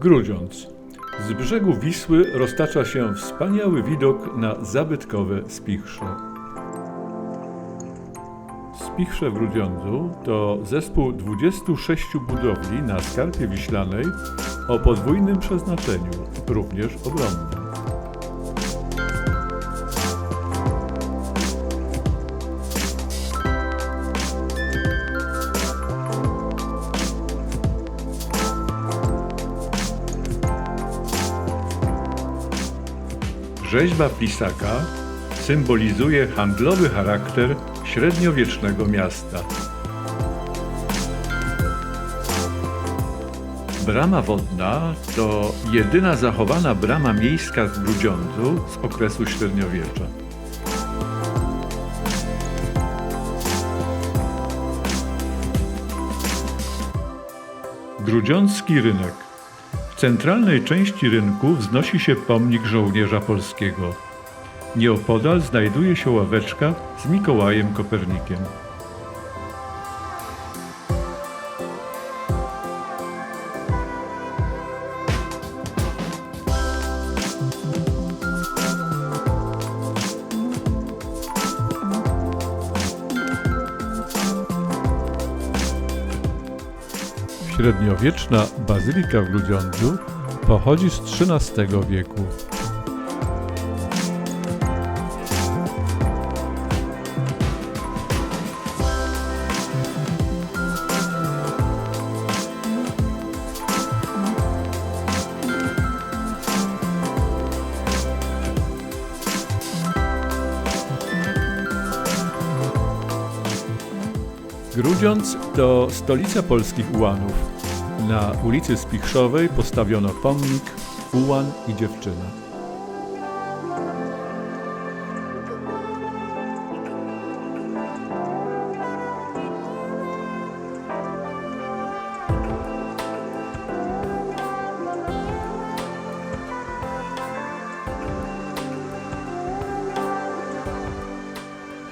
Grudziądz. Z brzegu Wisły roztacza się wspaniały widok na zabytkowe Spichrze. Spichrze w Grudziądzu to zespół 26 budowli na Skarpie Wiślanej o podwójnym przeznaczeniu, również obronnym. Rzeźba pisaka symbolizuje handlowy charakter średniowiecznego miasta. Brama wodna to jedyna zachowana brama miejska w Grudziądzu z okresu średniowiecza. Grudziącki rynek. Centralnej części rynku wznosi się pomnik żołnierza polskiego. Nieopodal znajduje się ławeczka z Mikołajem Kopernikiem. Średniowieczna bazylika w Grudziądzu pochodzi z XIII wieku. Grudziądz to stolica polskich ułanów. Na ulicy Spichrzowej postawiono pomnik Ułan i dziewczyna.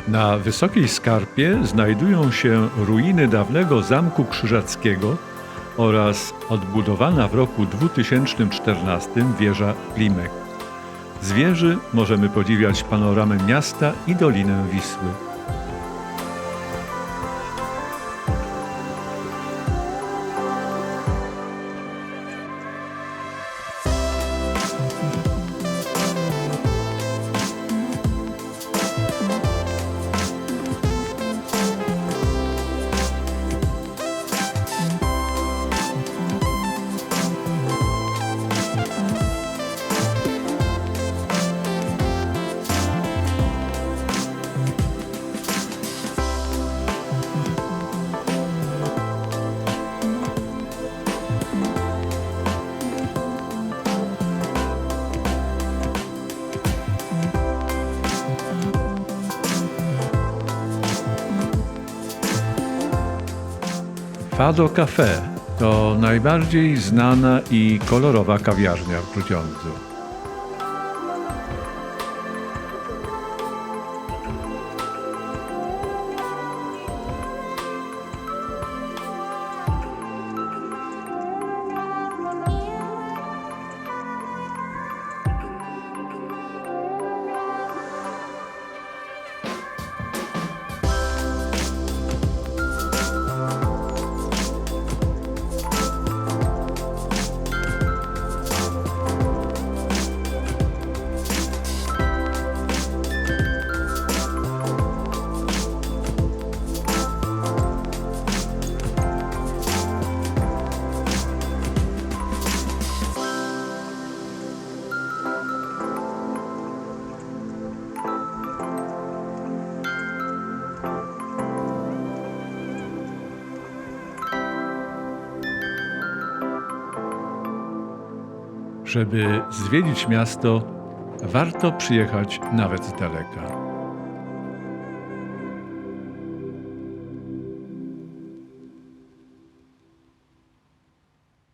Na wysokiej skarpie znajdują się ruiny dawnego zamku krzyżackiego oraz odbudowana w roku 2014 wieża Klimek. Z wieży możemy podziwiać panoramę miasta i dolinę Wisły. Fado Café to najbardziej znana i kolorowa kawiarnia w Grudziądzu. Żeby zwiedzić miasto, warto przyjechać nawet z daleka.